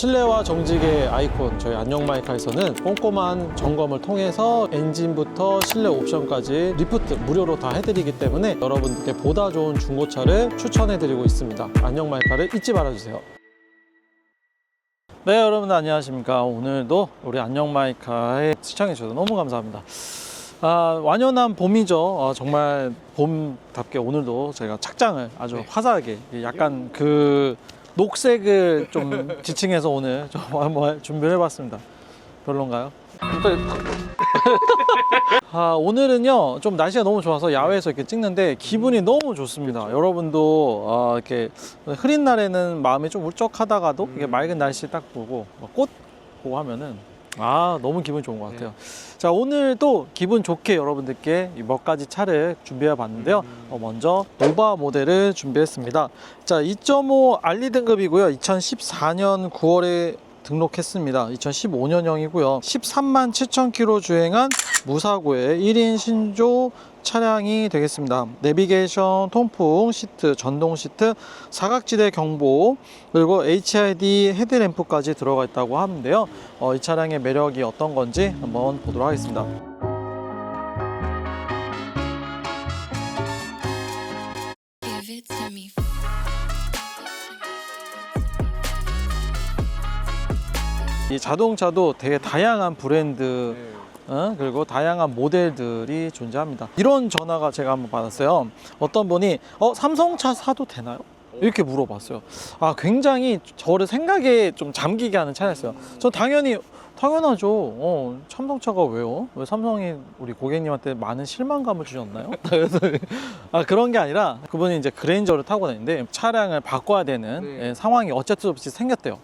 실내와 정직의 아이콘 저희 안녕마이카에서는 꼼꼼한 점검을 통해서 엔진부터 실내 옵션까지 리프트 무료로 다 해드리기 때문에 여러분께 보다 좋은 중고차를 추천해드리고 있습니다. 안녕마이카를 잊지 말아주세요. 네 여러분 안녕하십니까 오늘도 우리 안녕마이카에 시청해 주셔서 너무 감사합니다 아, 완연한 봄이죠 아, 정말 봄답게 오늘도 저희가 착장을 아주 네. 화사하게 약간 그 녹색을 좀 지칭해서 오늘 좀 한번 준비를 해봤습니다 별론가요? 아, 오늘은요 좀 날씨가 너무 좋아서 야외에서 이렇게 찍는데 기분이 너무 좋습니다. 여러분도 아, 이렇게 흐린 날에는 마음이 좀 울적하다가도 이게 맑은 날씨 딱 보고 꽃 보고 하면은 아 너무 기분 좋은 것 같아요. 자 오늘 또 기분 좋게 여러분들께 이몇 가지 차를 준비해 봤는데요. 어, 먼저 노바 모델을 준비했습니다. 자 2.5 알리 등급이고요. 2014년 9월에 등록했습니다. 2015년형이고요. 13만 7천 킬로 주행한 무사고의 1인 신조 차량이 되겠습니다. 내비게이션, 통풍, 시트, 전동 시트, 사각지대 경보, 그리고 HID 헤드램프까지 들어가 있다고 하는데요. 어, 이 차량의 매력이 어떤 건지 한번 보도록 하겠습니다. 이 자동차도 되게 다양한 브랜드 어? 그리고 다양한 모델들이 존재합니다. 이런 전화가 제가 한번 받았어요. 어떤 분이 어 삼성차 사도 되나요? 이렇게 물어봤어요. 아 굉장히 저를 생각에 좀 잠기게 하는 차였어요. 저 당연히 당연하죠. 어, 삼성차가 왜요? 왜 삼성이 우리 고객님한테 많은 실망감을 주셨나요? 그래서 아 그런 게 아니라 그분이 이제 그랜저를 타고 다니는데 차량을 바꿔야 되는 네. 예, 상황이 어쩔 수 없이 생겼대요.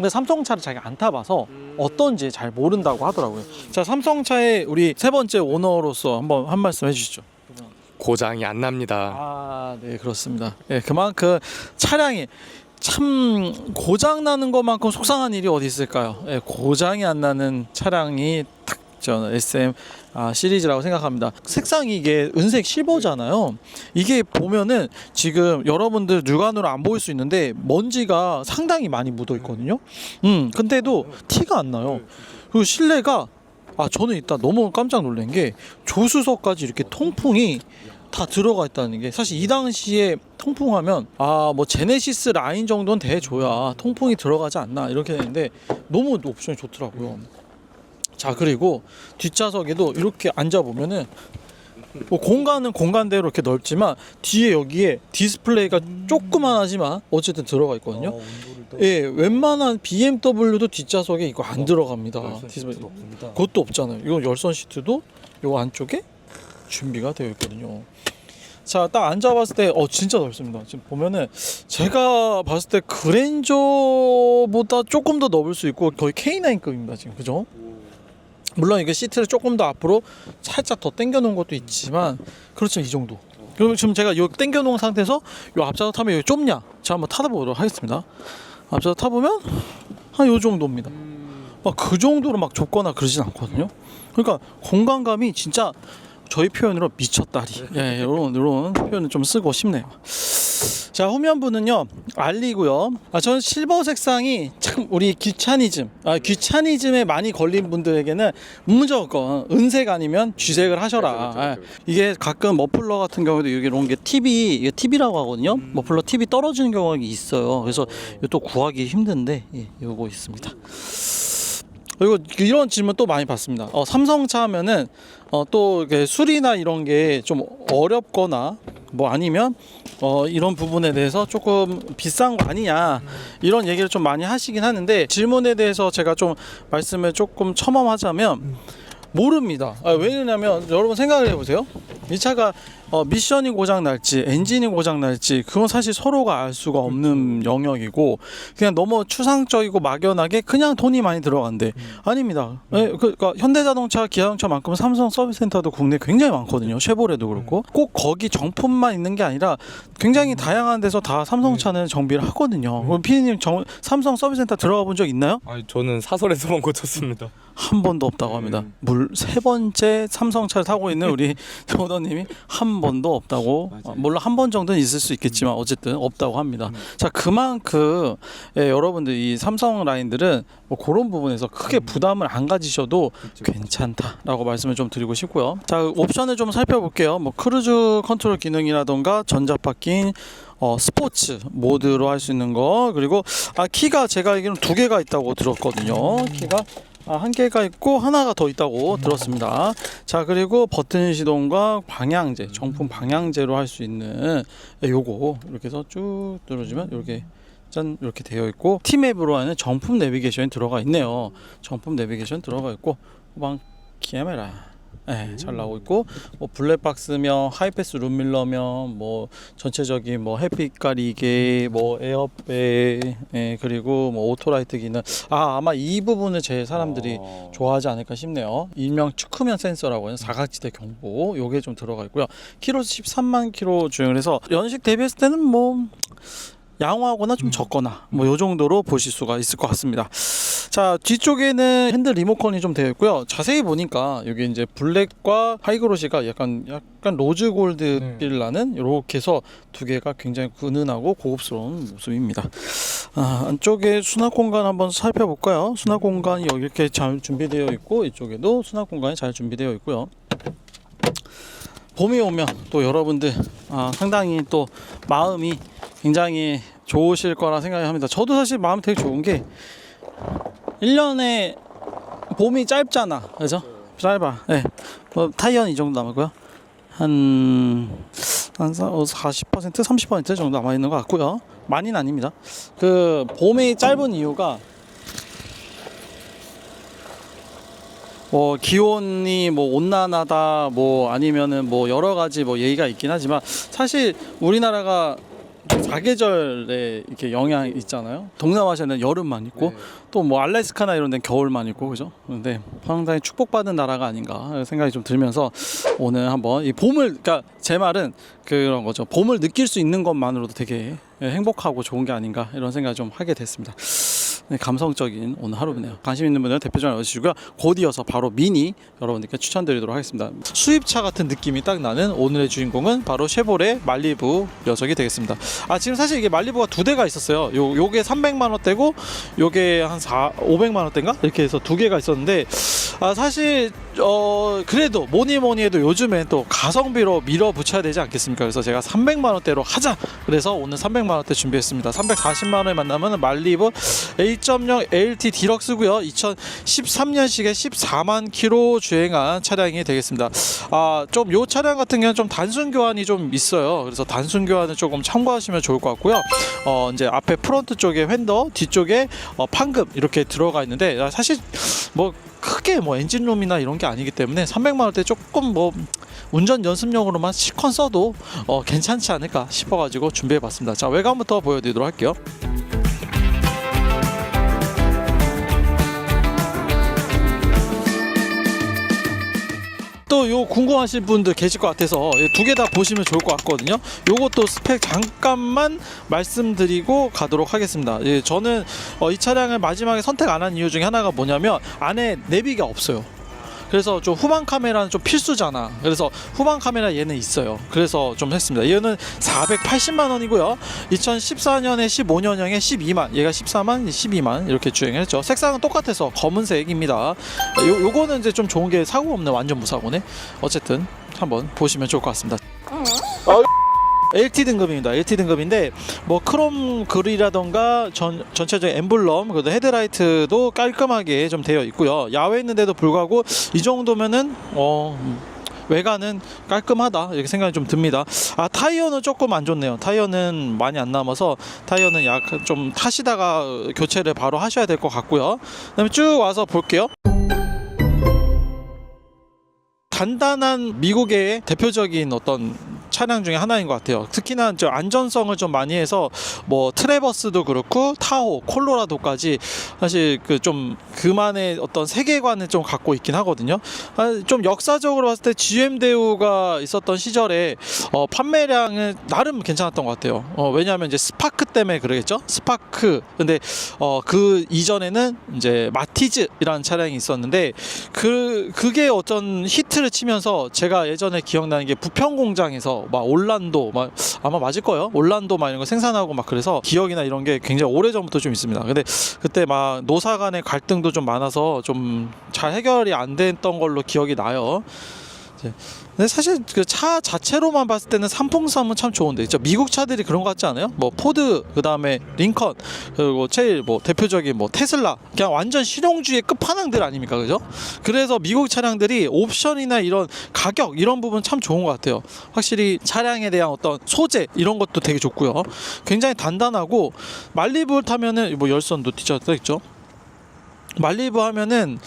근데 삼성차를 자기가 안 타봐서 어떤지 잘 모른다고 하더라고요. 자, 삼성차의 우리 세 번째 오너로서 한번 한 말씀 해주시죠. 고장이 안 납니다. 아, 네, 그렇습니다. 예, 그만큼 차량이 참 고장 나는 것만큼 속상한 일이 어디 있을까요? 예, 고장이 안 나는 차량이 딱 저는 SM 아, 시리즈라고 생각합니다. 색상이 이게 은색 실버잖아요. 이게 보면은 지금 여러분들 육안으로 안 보일 수 있는데 먼지가 상당히 많이 묻어 있거든요. 음, 근데도 티가 안 나요. 그리고 실내가 아 저는 일단 너무 깜짝 놀란 게 조수석까지 이렇게 통풍이 다 들어가 있다는 게 사실 이 당시에 통풍하면 아 뭐 제네시스 라인 정도는 대줘야 통풍이 들어가지 않나 이렇게 되는데 너무 옵션이 좋더라고요. 자 그리고 뒷좌석에도 이렇게 앉아 보면은 뭐 공간은 공간대로 이렇게 넓지만 뒤에 여기에 디스플레이가 조그만하지만 어쨌든 들어가 있거든요. 예, 웬만한 BMW도 뒷좌석에 이거 안 들어갑니다. 디스플레이. 그것도 없잖아요. 이거 열선 시트도 요 안쪽에 준비가 되어 있거든요. 자, 딱 앉아봤을 때, 어, 진짜 넓습니다. 지금 보면은, 제가 봤을 때 그랜저보다 조금 더 넓을 수 있고, 거의 K9급입니다, 지금. 그죠? 물론 이게 시트를 조금 더 앞으로 살짝 더 당겨 놓은 것도 있지만, 그렇죠, 이 정도. 그리고 지금 제가 요 당겨 놓은 상태에서 요 앞좌석 타면 여기 좁냐? 제가 한번 타보도록 하겠습니다. 앞좌석 타보면, 한 요 정도입니다. 막 그 정도로 막 좁거나 그러진 않거든요. 그러니까 공간감이 진짜 저희 표현으로 미쳤다리. 예, 이런 이런 표현을 좀 쓰고 싶네요. 자 후면부는요 알리고요. 아 저는 실버 색상이 참 우리 귀차니즘, 아 귀차니즘에 많이 걸린 분들에게는 무조건 은색 아니면 쥐색을 하셔라. 예. 이게 가끔 머플러 같은 경우도 이게 이런 게 TV, 이게 TV라고 하거든요. 머플러 TV 떨어지는 경우가 있어요. 그래서 이거 또 구하기 힘든데 예, 요거 있습니다. 그리고 이런 질문 또 많이 받습니다. 어, 삼성차 하면은 어, 또 이렇게 수리나 이런 게 좀 어렵거나 뭐 아니면 어, 이런 부분에 대해서 조금 비싼 거 아니냐 이런 얘기를 좀 많이 하시긴 하는데 질문에 대해서 제가 좀 말씀을 조금 첨언하자면 모릅니다. 아, 왜냐면 여러분 생각을 해보세요. 이 차가 어, 미션이 고장 날지 엔진이 고장 날지 그건 사실 서로가 알 수가 없는 영역이고 그냥 너무 추상적이고 막연하게 그냥 돈이 많이 들어간대 아닙니다. 예, 그, 그러니까 현대자동차, 기아자동차만큼 삼성 서비스센터도 국내 에 굉장히 많거든요. 쉐보레도 그렇고 꼭 거기 정품만 있는 게 아니라 굉장히 다양한 데서 다 삼성차는 정비를 하거든요. 그럼 피디님 정, 삼성 서비스센터 들어가 본 적 있나요? 아니 저는 사설에서만 고쳤습니다. 한 번도 없다고 합니다. 음. 둘세 번째 삼성차를 타고 있는 우리 오더님이 한 번도 없다고 어, 물론 한 번 정도는 있을 수 있겠지만 어쨌든 없다고 합니다. 자 그만큼 예, 여러분들 이 삼성 라인들은 뭐 그런 부분에서 크게 부담을 안 가지셔도 괜찮다라고 말씀을 좀 드리고 싶고요. 자 옵션을 좀 살펴볼게요. 뭐 크루즈 컨트롤 기능이라던가 전자바뀐 어, 스포츠 모드로 할 수 있는 거 그리고 아 키가 제가 알기로는 두 개가 있다고 들었거든요. 키가 아, 한 개가 있고 하나가 더 있다고 들었습니다. 자 그리고 버튼 시동과 방향제 정품 방향제로 할 수 있는 요거 이렇게 해서 쭉 눌러주면 이렇게 짠 이렇게 되어 있고 티맵으로 하는 정품 내비게이션이 들어가 있네요. 정품 내비게이션 들어가 있고 후방 카메라 네, 잘 나오고 있고 뭐 블랙박스며 하이패스 룸밀러며 뭐 전체적인 뭐 햇빛 가리개 뭐 에어백 예, 그리고 뭐 오토라이트 기능 아 아마 이 부분을 제일 사람들이 어. 좋아하지 않을까 싶네요. 일명 축후면 센서라고 하는 사각지대 경보 요게 좀 들어가 있고요. 키로 13만 킬로 주행을 해서 연식 대비했을 때는 뭐 양호하거나 좀 적거나 뭐 요 정도로 보실 수가 있을 것 같습니다. 자 뒤쪽에는 핸들 리모컨이 좀 되어 있고요. 자세히 보니까 여기 이제 블랙과 하이그로시가 약간 약간 로즈 골드 빛 나는 이렇게 해서 두 개가 굉장히 은은하고 고급스러운 모습입니다. 아, 안쪽에 수납 공간 한번 살펴볼까요? 수납 공간이 여기 이렇게 잘 준비되어 있고 이쪽에도 수납 공간이 잘 준비되어 있고요. 봄이 오면 또 여러분들 아, 상당히 또 마음이 굉장히 좋으실 거라 생각이 합니다. 저도 사실 마음 되게 좋은 게 1년에 봄이 짧잖아. 그죠? 짧아. 예. 뭐 타이어는 이 정도 남았고요. 한, 한 사- 어, 40% 30% 정도 남아 있는 것 같고요. 많이는 아닙니다. 그 봄이 짧은 이유가 뭐 기온이 뭐 온난하다 뭐 아니면은 뭐 여러 가지 뭐 얘기가 있긴 하지만 사실 우리나라가 사계절에 이렇게 영향 이 있잖아요. 동남아시아는 여름만 있고 또뭐 알래스카나 이런 데는 겨울만 있고 그죠? 근데 상당히 축복받은 나라가 아닌가 생각이 좀 들면서 오늘 한번 이 봄을 그러니까 제 말은 그런 거죠. 봄을 느낄 수 있는 것만으로도 되게 행복하고 좋은 게 아닌가 이런 생각을 좀 하게 됐습니다. 네, 감성적인 오늘 하루네요. 관심 있는 분들은 대표 전화 넣으시고요. 곧 이어서 바로 미니 여러분들께 추천드리도록 하겠습니다. 수입차 같은 느낌이 딱 나는 오늘의 주인공은 바로 쉐보레 말리부 녀석이 되겠습니다. 아 지금 사실 이게 말리부가 두 대가 있었어요. 요 요게 300만 원대고 요게 한 4, 500만 원대인가 이렇게 해서 두 개가 있었는데 아 사실 어 그래도 뭐니 뭐니 해도 요즘엔 또 가성비로 밀어붙여야 되지 않겠습니까? 그래서 제가 300만 원대로 하자. 그래서 오늘 300만 원대 준비했습니다. 340만 원에 만나면 말리부 1.0 ALT 디럭스고요. 2013년식에 14만 킬로 주행한 차량이 되겠습니다. 아, 좀 요 차량 같은 경우는 좀 단순 교환이 좀 있어요. 그래서 단순 교환을 조금 참고하시면 좋을 것 같고요. 어, 이제 앞에 프론트 쪽에 휀더, 뒤쪽에 어, 판금 이렇게 들어가 있는데 아, 사실 뭐 크게 뭐 엔진룸이나 이런 게 아니기 때문에 300만 원대 조금 뭐 운전 연습용으로만 시컨 써도 어, 괜찮지 않을까 싶어가지고 준비해봤습니다. 자 외관부터 보여드리도록 할게요. 또요 궁금하신 분들 계실 것 같아서 두 개 다 보시면 좋을 것 같거든요. 요것도 스펙 잠깐만 말씀드리고 가도록 하겠습니다. 예, 저는 어, 이 차량을 마지막에 선택 안 한 이유 중에 하나가 뭐냐면 안에 내비가 없어요. 그래서 좀 후방 카메라는 좀 필수잖아. 그래서 후방 카메라 얘는 있어요. 그래서 좀 했습니다. 얘는 480만 원이고요. 2014년에 15년형에 12만, 얘가 14만, 12만 이렇게 주행을 했죠. 색상은 똑같아서 검은색입니다. 요 요거는 이제 좀 좋은 게 사고 없네. 완전 무사고네. 어쨌든 한번 보시면 좋을 것 같습니다. LT 등급입니다. LT 등급인데 뭐 크롬 그릴이라던가 전 전체적인 엠블럼 그리고 헤드라이트도 깔끔하게 좀 되어 있고요. 야외 있는데도 불구하고 이 정도면은 어 음, 외관은 깔끔하다 이렇게 생각이 좀 듭니다. 아 타이어는 조금 안 좋네요. 타이어는 많이 안 남아서 타이어는 약 좀 타시다가 교체를 바로 하셔야 될 것 같고요. 그다음에 쭉 와서 볼게요. 단단한 미국의 대표적인 어떤 차량 중에 하나인 것 같아요. 특히나 저 안전성을 좀 많이 해서 뭐 트레버스도 그렇고 타호, 콜로라도까지 사실 그 좀 그만의 어떤 세계관을 좀 갖고 있긴 하거든요. 아, 좀 역사적으로 봤을 때 GM 대우가 있었던 시절에 어, 판매량은 나름 괜찮았던 것 같아요. 어, 왜냐하면 이제 스파크 때문에 그러겠죠. 스파크. 근데 어, 그 이전에는 이제 마티즈라는 차량이 있었는데 그 그게 어떤 히트를 치면서 제가 예전에 기억나는 게 부평 공장에서 막 올란도 막 아마 맞을 거예요. 올란도 막 이런 거 생산하고 막 그래서 기억이나 이런 게 굉장히 오래 전부터 좀 있습니다. 근데 그때 막 노사 간의 갈등도 좀 많아서 좀 잘 해결이 안 됐던 걸로 기억이 나요. 근데 사실 그 차 자체로만 봤을 때는 삼풍삼은 참 좋은데 있죠. 미국 차들이 그런 거 같지 않아요? 뭐 포드 그다음에 링컨 그리고 제일 뭐 대표적인 뭐 테슬라 그냥 완전 실용주의 끝판왕들 아닙니까 그죠? 그래서 미국 차량들이 옵션이나 이런 가격 이런 부분 참 좋은 것 같아요. 확실히 차량에 대한 어떤 소재 이런 것도 되게 좋고요. 굉장히 단단하고 말리부를 타면은 뭐 열선도 뒤져져 있죠. 말리부 하면은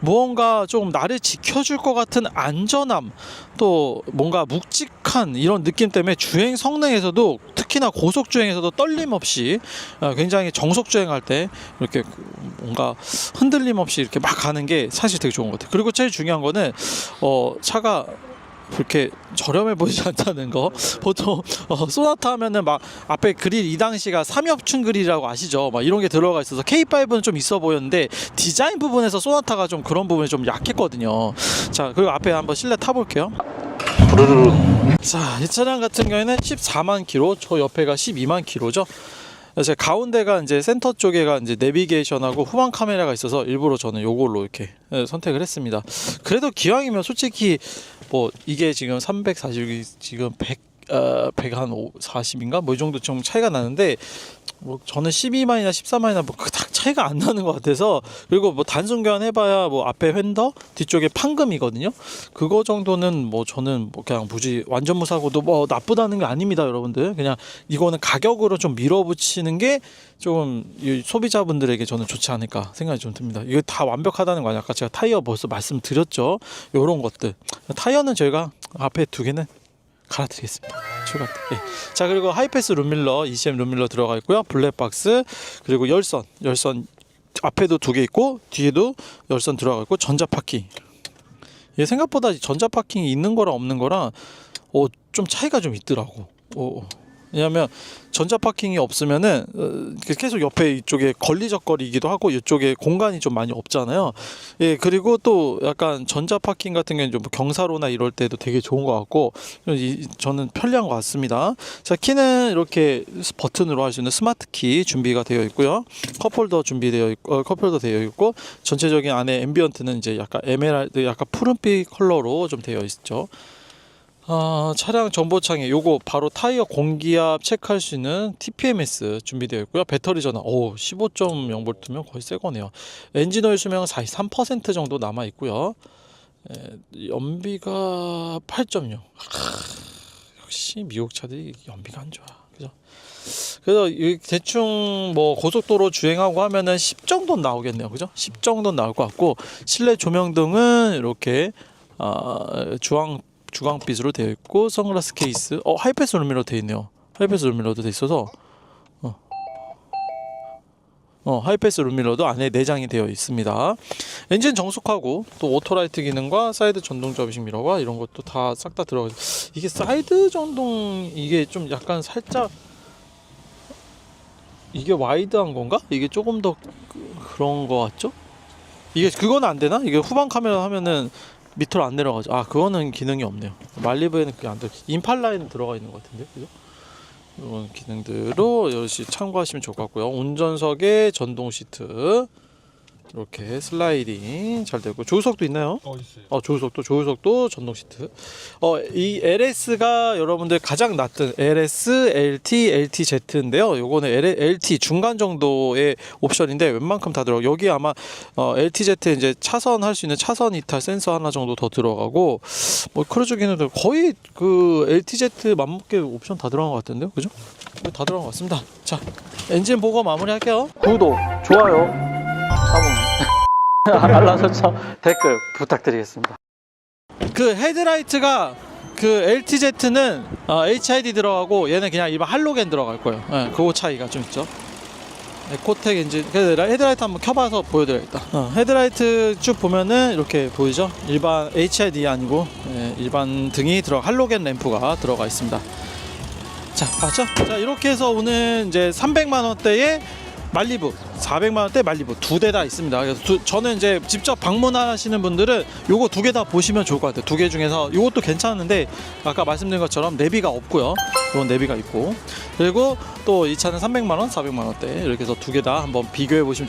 무언가 좀 나를 지켜줄 것 같은 안전함 또 뭔가 묵직한 이런 느낌 때문에 주행 성능에서도 특히나 고속 주행에서도 떨림 없이 어, 굉장히 정속 주행할 때 이렇게 뭔가 흔들림 없이 이렇게 막 가는 게 사실 되게 좋은 것 같아요. 그리고 제일 중요한 거는 어 차가 그렇게 저렴해 보이지 않다는 거. 보통 어, 소나타 하면은 막 앞에 그릴 이 당시가 삼엽충 그릴이라고 아시죠? 막 이런 게 들어가 있어서 K5는 좀 있어 보였는데 디자인 부분에서 소나타가 좀 그런 부분이 좀 약했거든요. 자 그리고 앞에 한번 실내 타볼게요. 자, 이 차량 같은 경우에는 14만 킬로, 저 옆에가 12만 킬로죠. 제 가운데가 이제 센터 쪽에가 이제 내비게이션하고 후방 카메라가 있어서 일부러 저는 요걸로 이렇게 예, 선택을 했습니다. 그래도 기왕이면 솔직히 뭐 이게 지금 340이 지금 100 어, 100한 40인가 뭐 이 정도 좀 차이가 나는데 뭐 저는 12만이나 14만이나 뭐 그닥 차이가 안 나는 것 같아서 그리고 뭐 단순 교환해봐야 뭐 앞에 휀더 뒤쪽에 판금이거든요. 그거 정도는 뭐 저는 뭐 그냥 무지 완전 무사고도 뭐 나쁘다는 게 아닙니다, 여러분들. 그냥 이거는 가격으로 좀 밀어붙이는 게 조금 이 소비자분들에게 저는 좋지 않을까 생각이 좀 듭니다. 이거 다 완벽하다는 거 아니야? 아까 제가 타이어 벌써 말씀드렸죠. 요런 것들 타이어는 저희가 앞에 두 개는 갈아드리겠습니다. 때. 예. 자 그리고 하이패스 룸밀러 ECM 룸밀러 들어가 있고요. 블랙박스 그리고 열선 열선 앞에도 두 개 있고 뒤에도 열선 들어가 있고 전자 파킹. 얘 생각보다 전자 파킹이 있는 거랑 없는 거랑 어, 좀 차이가 좀 있더라고. 어, 왜냐하면 전자 파킹이 없으면은 어, 계속 옆에 이쪽에 걸리적거리기도 하고 이쪽에 공간이 좀 많이 없잖아요. 예 그리고 또 약간 전자 파킹 같은 경우는 좀 경사로나 이럴 때도 되게 좋은 것 같고 이, 저는 편리한 것 같습니다. 자 키는 이렇게 버튼으로 할 수 있는 스마트 키 준비가 되어 있고요. 컵홀더 준비되어 있고 어, 컵홀더 되어 있고 전체적인 안에 앰비언트는 이제 약간 에메랄드 약간 푸른빛 컬러로 좀 되어 있죠. 아, 차량 정보창에 요거 바로 타이어 공기압 체크할 수 있는 TPMS 준비되어 있고요. 배터리 전압 오 15.0V면 거의 새 거네요. 엔진 오일 수명은 43% 정도 남아 있고요. 에, 연비가 8.0. 역시 미국 차들이 연비가 안 좋아. 그죠? 그래서 이 대충 뭐 고속도로 주행하고 하면은 10 정도 는 나오겠네요. 그죠? 10 정도 는 나올 것 같고 실내 조명 등은 이렇게 아, 주황 주광빛으로 되어 있고 선글라스 케이스 어 하이패스 룸미러 되어 있네요 하이패스 룸미러도 돼 있어서 어, 어 하이패스 룸미러도 안에 내장이 되어 있습니다 엔진 정숙하고 또 오토라이트 기능과 사이드 전동 접이식 미러가 이런 것도 다 싹 다 들어가 있 이게 사이드 전동 이게 좀 약간 살짝 이게 와이드한 건가? 이게 조금 더 그- 그런 거 같죠? 이게 그건 안 되나? 이게 후방 카메라 하면은 밑으로 안 내려가죠. 아 그거는 기능이 없네요. 말리브에는 그게 안 들어. 임팔라에는 들어가 있는 것 같은데, 그죠? 이런 기능들로 역시 참고하시면 좋을 것 같고요. 운전석에 전동 시트 이렇게 슬라이딩 잘 되고 조수석도 있나요? 어 있어요. 어 조수석도 조수석도 전동 시트. 어이 LS가 여러분들 가장 낮은 LS, LT, LTZ인데요. 요거는 LT 중간 정도의 옵션인데 웬만큼 다 들어. 여기 아마 어 LTZ 이제 차선 할 수 있는 차선 이탈 센서 하나 정도 더 들어가고 뭐 크루즈 기능도 거의 그 LTZ 맘먹게 옵션 다 들어간 것 같은데요, 그죠? 다 들어간 것 같습니다. 자 엔진 보고 마무리할게요. 구독, 좋아요, 알람 설정, 댓글 부탁드리겠습니다. 그 헤드라이트가 그 LTZ는 어, HID 들어가고 얘는 그냥 일반 할로겐 들어갈 거예요. 예, 그거 차이가 좀 있죠. 에코텍 엔진 그래서 헤드라이트 한번 켜봐서 보여드려야겠다. 어, 헤드라이트 쭉 보면은 이렇게 보이죠? 일반 HID 아니고 예, 일반 등이 들어 할로겐 램프가 들어가 있습니다. 자 봤죠? 자 이렇게 해서 오늘 이제 300만 원대의 말리부 400만 원대 말리부 두 대 다 있습니다. 그래서 두- 저는 이제 직접 방문하시는 분들은 요거 두 개 다 보시면 좋을 것 같아요. 두 개 중에서 요것도 괜찮은데 아까 말씀드린 것처럼 내비가 없고요. 이건 내비가 있고 그리고 또 이 차는 300만 원, 400만 원대 이렇게 해서 두 개 다 한번 비교해 보시면 좋고